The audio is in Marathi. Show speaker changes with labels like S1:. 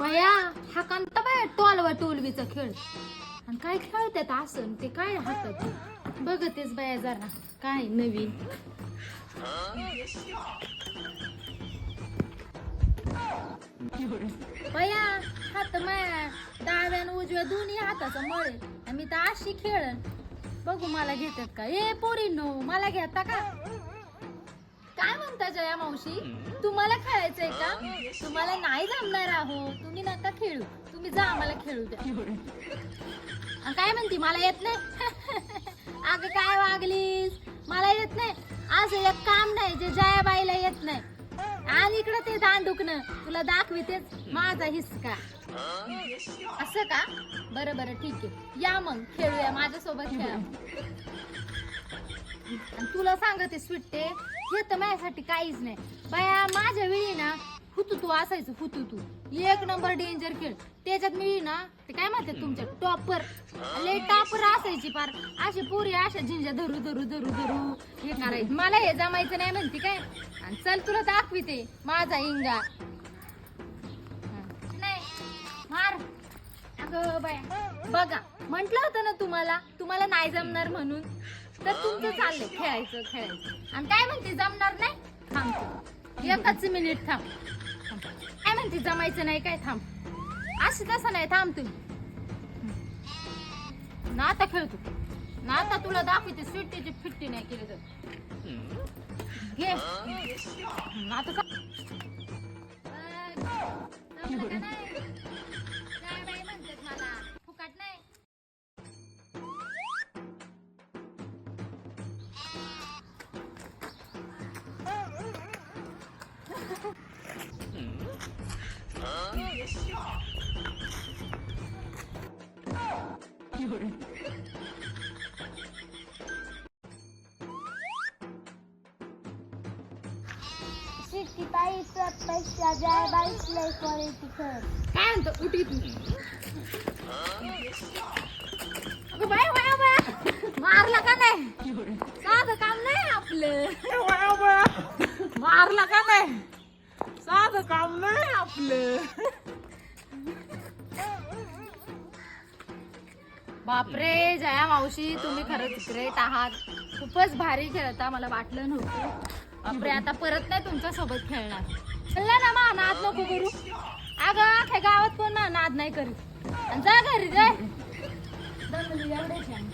S1: बया हा कांता बाया टोलवा टोलवीचा खेळ. आणि काय खेळतात असं ते काय हातात? बघतेच बाया जरा काय नवीन? बया हात माया डाव्या आणि उजव्या दोन्ही हाताचा मळे आणि मी तर अशी खेळन. बघू मला घेतात का? ए पोरी नो मला घेता का? काय म्हणता जया मावशी? तुम्हाला खेळायचंय का? तुम्हाला नाही जमणार आहो. तुम्ही नका खेळू. तुम्ही जा आम्हाला खेळू द्या. काय म्हणती? मला येत नाही. अगं काय वागलीस? मला येत नाही. असं एक काम नाही जे जयाबाईला येत नाही. आणि इकडं ते दान दुखणं तुला दाखवितेच. माझा हिसका. असं का? बरं बरं ठीक आहे. या मग खेळूया. माझ्यासोबत खेळा. आणि तुला सांगते सुट्टे हे तर माझ्यासाठी काहीच नाही. बाया माझ्या वेळी ना हुतू तू असायचं हुतू तू. एक नंबर डेंजर खेळ. त्याच्यात मी ना ते काय म्हणतात तुमच्या टॉपर. लय टॉपर असायची पार. अशी पुरी अशा झिंजा धरू धरू धरू धरू. हे करायचं. मला हे जमायचं नाही म्हणते काय? आणि चल तुला दाखविते. माझा इंगा. अगं बाया. बघा म्हटलं होतं ना तुम्हाला तुम्हाला नाही जमणार म्हणून. तर तुमचं चाललंय खेळायचं खेळायचं. आणि काय म्हणते जमणार नाही? थांब एकच मिनिट थांब. काय म्हणते जमायचं नाही काय? थांब. असं तसं नाही थांब तुम्ही. ना आता खेळतो. ना आता तुला दाखवते सुट्टीची फिट्टी नाही केली तर. घे. ना आता का- का नाही?
S2: शिट्टीबाई प्रत्यक्षा जयबाई लय करायची खर
S1: काय उठी मारला का नाही साधं काम नाही आपलं. मारला का नाही? साधं काम नाही आपलं. बापरे जया मावशी तुम्ही खरंच ग्रेट आहात. खूपच भारी खेळता मला वाटलं नव्हतं. बापरे आता परत नाही तुमच्यासोबत खेळणार. चला ना मा नाद नको करू. अग अख्या गावात कोण ना नाद नाही करीत. आणि जा घरी रे दमली एवढे छान